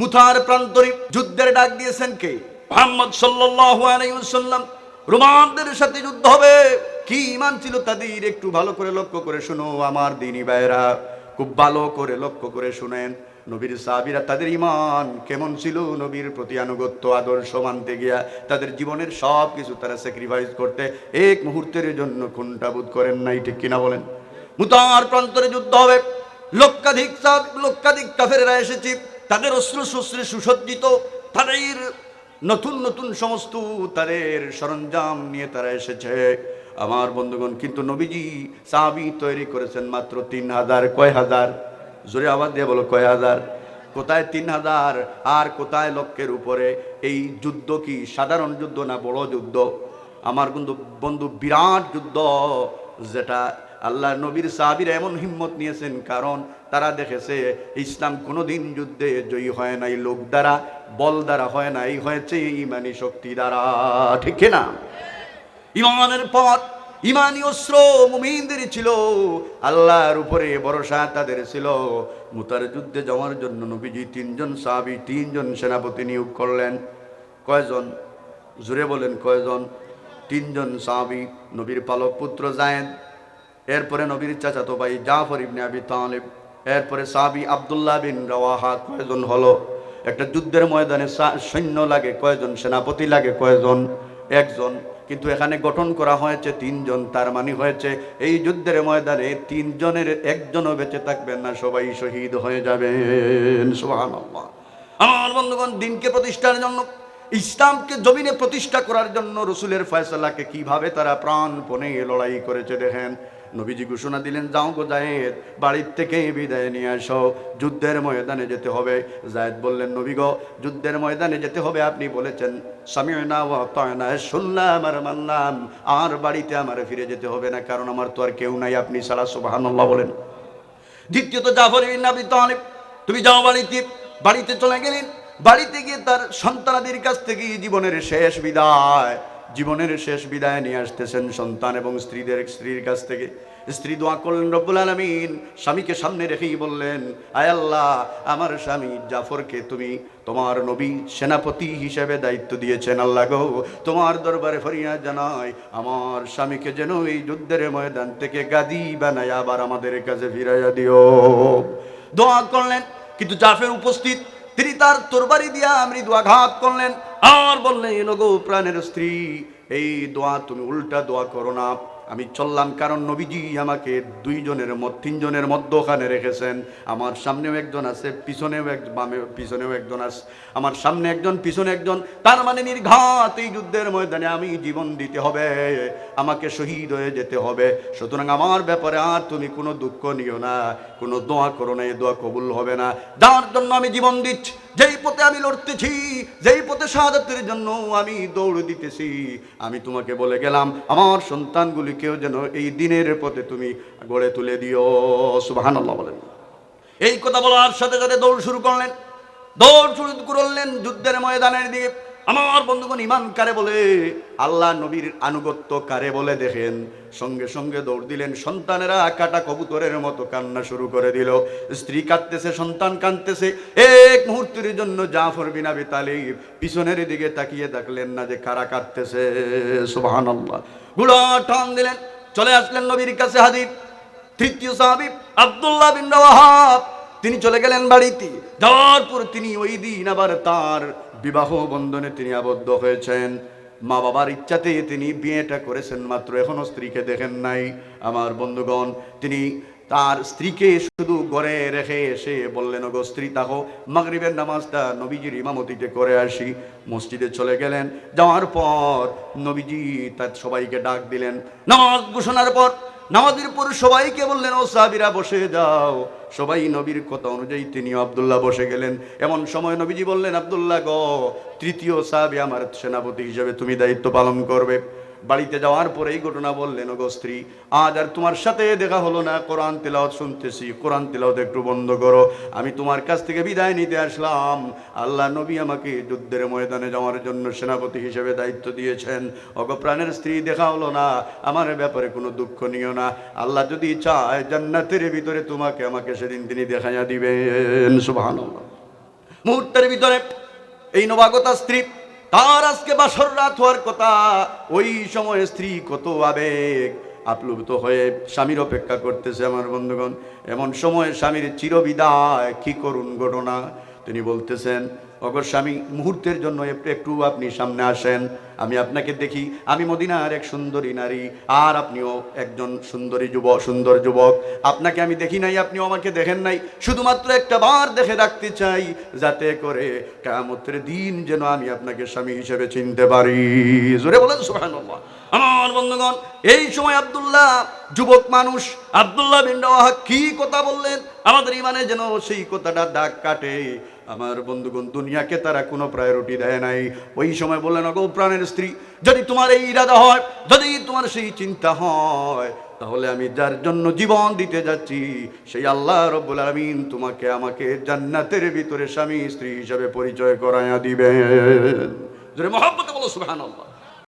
মুথার প্রান্তরে যুদ্ধের ডাক দিয়েছেন কে? মোহাম্মদ ওয়াসাল্লাম। রোমানদের সাথে যুদ্ধ হবে। কি ইমান ছিল তাদের? একটু ভালো করে লক্ষ্য করে শুনো, আমার দিনী ভাইরা খুব ভালো করে লক্ষ্য করে শুনেন। নবীর সাহাবীরা তাদের ইমান কেমন ছিল? নবীর প্রতি আনুগত্য, আদর্শ মানতে গিয়া তাদের জীবনের সব কিছু তারা স্যাক্রিফাইস করতে এক মুহূর্তের জন্য খুনটা কোনটাবোধ করেন নাই, ঠিক কিনা বলেন? মুতার প্রান্তরে যুদ্ধ হবে। লক্ষাধিক লক্ষাধিক কাফেরেরা এসেছে। তাদের অস্ত্র শস্ত্রে সুসজ্জিত তাদের নতুন নতুন সমস্ত তাদের সরঞ্জাম নিয়ে তারা এসেছে। আমার বন্ধুগণ, কিন্তু নবীজি সাহাবি তৈরি করেছেন মাত্র তিন হাজার। কয় হাজার? জোরে আবার দিয়ে বলো, কয় হাজার? কোথায় তিন হাজার? আর কোথায় লক্ষের উপরে? এই যুদ্ধ কি সাধারণ যুদ্ধ না বড় যুদ্ধ? আমার বন্ধু বন্ধু বিরাট যুদ্ধ, যেটা আল্লাহ নবীর সাহাবির এমন হিম্মত নিয়েছেন, কারণ তারা দেখেছে ইসলাম কোনোদিন যুদ্ধে জয়ী হয় নাই, লোক দ্বারা, বল দ্বারা হয় নাই, হয়েছে ইমানি শক্তি দ্বারা। ঠিক না ইমানের পথ, ইমানি অস্ত্র মুমিনদের ছিল, আল্লাহর উপরে ভরসা তাদের ছিল। মুতার যুদ্ধে যাওয়ার জন্য নবীজি তিনজন সাহাবি, তিনজন সেনাপতি নিয়োগ করলেন। কয়জন? জুড়ে বলেন কয়জন? তিনজন সাহাবি, নবীর পালক পুত্র জায়েদ এরপরে নবীর চাচাতো ভাই জাফর ইবনে আবি তালিব, এরপরে সাবি আব্দুল্লাহ বিন রাওয়াহা, কয়জন হলো? একটা যুদ্ধের ময়দানে সৈন্য লাগে কয়জন, সেনাপতি লাগে কয়জন? একজন। কিন্তু এখানে গঠন করা হয়েছে তিনজন, তার মানে হয়েছে এই যুদ্ধের ময়দানে তিনজনের একজনও বেঁচে থাকবেন না, সবাই শহীদ হয়ে যাবেন সুবহানাল্লাহ। আমার বন্ধুগণ, দিনকে প্রতিষ্ঠার জন্য, ইসলামকে জমিনে প্রতিষ্ঠা করার জন্য রসুলের ফয়সালাকে কীভাবে তারা প্রাণপণে লড়াই করেছে দেখেন। নবীজি ঘোষণা দিলেন, যাও গো জায়েদ, বাড়ির থেকে বিদায় নিয়ে আসো, যুদ্ধের ময়দানে যেতে হবে। জায়েদ বললেন, নবী গো, যুদ্ধের ময়দানে যেতে হবে, আপনি বলেছেন সামিয়না ও তয়না শুনলাম আর মানলাম, আর বাড়িতে আমার ফিরে যেতে হবে না, কারণ আমার তো আর কেউ নাই। আপনি সারা সুবহানাল্লাহ বলেন। দ্বিতীয়ত জাফর আবি তালিব, তুমি যাও বাড়িতে বাড়িতে চলে গেলেন, বাড়িতে গিয়ে তার সন্তানাদের কাছ থেকে জীবনের শেষ বিদায়। জীবনের শেষ বিদায় নিয়ে আসতেছেন সন্তান এবং স্ত্রীদের, স্ত্রীর কাছ থেকে। স্ত্রী দোয়া করলেন, রব্বুল আলমিন স্বামীকে সামনে রেখেই বললেন, আয় আল্লাহ, আমার স্বামী জাফরকে তুমি তোমার নবী সেনাপতি হিসেবে দায়িত্ব দিয়েছেন। আল্লাহ গো, তোমার দরবারে ফরিয়া জানাই, আমার স্বামীকে যেন এই যুদ্ধের ময়দান থেকে গাদি বানায়, আবার আমাদের কাছে ফিরাইয়া দিও। দোয়া করলেন, কিন্তু জাফের উপস্থিত তিনি তার তোরবারি দিয়া মৃদু আঘাত করলেন। আর বললেন গো প্রাণের স্ত্রী, এই দোয়া তুমি উল্টা দোয়া করো না। আমি চললাম কারণ নবীজি আমাকে দুইজনের মধ্যে তিনজনের মধ্যখানে রেখেছেন। আমার সামনেও একজন আছে, পিছনেও এক, বামে, পিছনেও একজন আছে। আমার সামনে একজন, পিছনে একজন, তার মানে নির্ঘাত এই যুদ্ধের ময়দানে আমি জীবন দিতে হবে, আমাকে শহীদ হয়ে যেতে হবে। সুতরাং আমার ব্যাপারে আর তুমি কোনো দুঃখ নিও না, কোনো দোয়া করো না, এই দোয়া কবুল হবে না। যার জন্য আমি জীবন দিচ্ছি। যেই পথে আমি লড়তেছি, যেই পথে শাহাদাতের জন্য আমি দৌড় দিতেছি, আমি তোমাকে বলে গেলাম, আমার সন্তানগুলিকেও যেন এই দিনের পথে তুমি গড়ে তুলে দিও। সুবহানাল্লাহ বলেন। এই কথা বলার সাথে সাথে দৌড় শুরু করলেন। দৌড় শুরু করলেন যুদ্ধের ময়দানের দিকে। আমার বন্ধুগণ ইমান কারে বলে? আল্লাহ নবীর আনুগত্য কারে বলে দেখেন? সঙ্গে সঙ্গে দৌড় দিলেন, সন্তানেরা কাটা কবুতরের মতো কান্না শুরু করে দিল। স্ত্রী কাঁদতেছে, সন্তান কাঁদতেছে। এক মুহূর্তের জন্য জাফর বিন আবি তালিব পিছনের দিকে তাকিয়ে দেখলেন না যে কারা কাঁদতেছে। সুবহানাল্লাহ। গুড়া টান দিলেন, চলে আসলেন নবীর কাছে হাজির। তৃতীয় সাহাবি আব্দুল্লাহ বিন রাওয়াহাব তিনি চলে গেলেন বাড়িতে। যাওয়ার পর তিনি ওই দিন আবার তার বিবাহ বন্ধনে তিনি আবদ্ধ হয়েছেন। মা বাবার ইচ্ছাতে তিনি বিয়েটা করেছেন, মাত্র এখনও স্ত্রীকে দেখেন নাই। আমার বন্ধুগণ, তিনি তার স্ত্রীকে শুধু ঘরে রেখে এসে বললেন গো স্ত্রী, তাহো, মাগরিবের নামাজটা নবীজির ইমামতিতে করে আসি। মসজিদে চলে গেলেন। যাওয়ার পর নবীজি তার সবাইকে ডাক দিলেন। নামাজ ঘোষণার পর নামাজের পর সবাইকে বললেন, ও সাহাবিরা, বসে যাও। সবাই নবীর কথা অনুযায়ী তিনি আবদুল্লাহ বসে গেলেন। এমন সময় নবীজি বললেন, আবদুল্লাহ গ, তৃতীয় সাহাবি আমার সেনাপতি হিসেবে তুমি দায়িত্ব পালন করবে। বাড়িতে যাওয়ার পরে এই ঘটনা বললেন গো স্ত্রী, আজ আর তোমার সাথে দেখা হলো না। কোরআন তেলাওয়াত শুনতেছি। কোরআন তেলাওয়াত একটু বন্ধ করো। আমি তোমার কাছ থেকে বিদায় নিতে আসলাম। আল্লাহ নবী আমাকে যুদ্ধের ময়দানে যাওয়ার জন্য সেনাপতি হিসেবে দায়িত্ব দিয়েছেন। অগ প্রাণের স্ত্রী, দেখা হলো না। আমার ব্যাপারে কোনো দুঃখ নিও না। আল্লাহ যদি চায়, জান্নাতের ভিতরে তোমাকে আমাকে সেদিন তিনি দেখাইয়া দিবেন। সুবহানাল্লাহ। মুহূর্তের ভিতরে এই নবাগতা স্ত্রী তার আজকে বাসর রাত হওয়ার কথা, ওই সময় স্ত্রী কত আবেগ। আপ্লুত হয়ে স্বামীর অপেক্ষা করতেছে আমার বন্ধুগণ। এমন সময় স্বামীর চিরবিদায় কি করুন ঘটনা? তিনি বলতেছেন অগর স্বামী মুহূর্তের জন্য একটু আপনি সামনে আসেন, আমি আপনাকে দেখি। আমি মদিনার এক সুন্দরী নারী, আর আপনিও একজন সুন্দরী যুবক, সুন্দর যুবক। আপনাকে আমি দেখি নাই, আপনিও আমাকে দেখেন নাই। শুধুমাত্র একটা বার দেখে রাখতে চাই, যাতে করে কেমতের দিন যেন আমি আপনাকে স্বামী হিসেবে চিনতে পারি। জোরে বলেন, সুবহানাল্লাহ। আমার বন্ধুগণ, এই সময় আব্দুল্লাহ যুবক মানুষ, আব্দুল্লাহ বিন কি কথা বললেন? আমাদের ইমানে যেন সেই কথাটা দাগ কাটে। আমার বন্ধুগণ, দুনিয়াকে তারা কোনো প্রায়োরিটি দেয় নাই। ওই সময় বললেন অগো প্রাণের স্ত্রী, যদি তোমার এই ইরাদা হয়, যদি তোমার সেই চিন্তা হয়, তাহলে আমি যার জন্য জীবন দিতে যাচ্ছি, সেই আল্লাহ রব্বুল আলমিন তোমাকে আমাকে জান্নাতের ভিতরে স্বামী স্ত্রী হিসাবে পরিচয় করাইয়া দিবে মহব্বত বলো সুহান সুবহানাল্লাহ।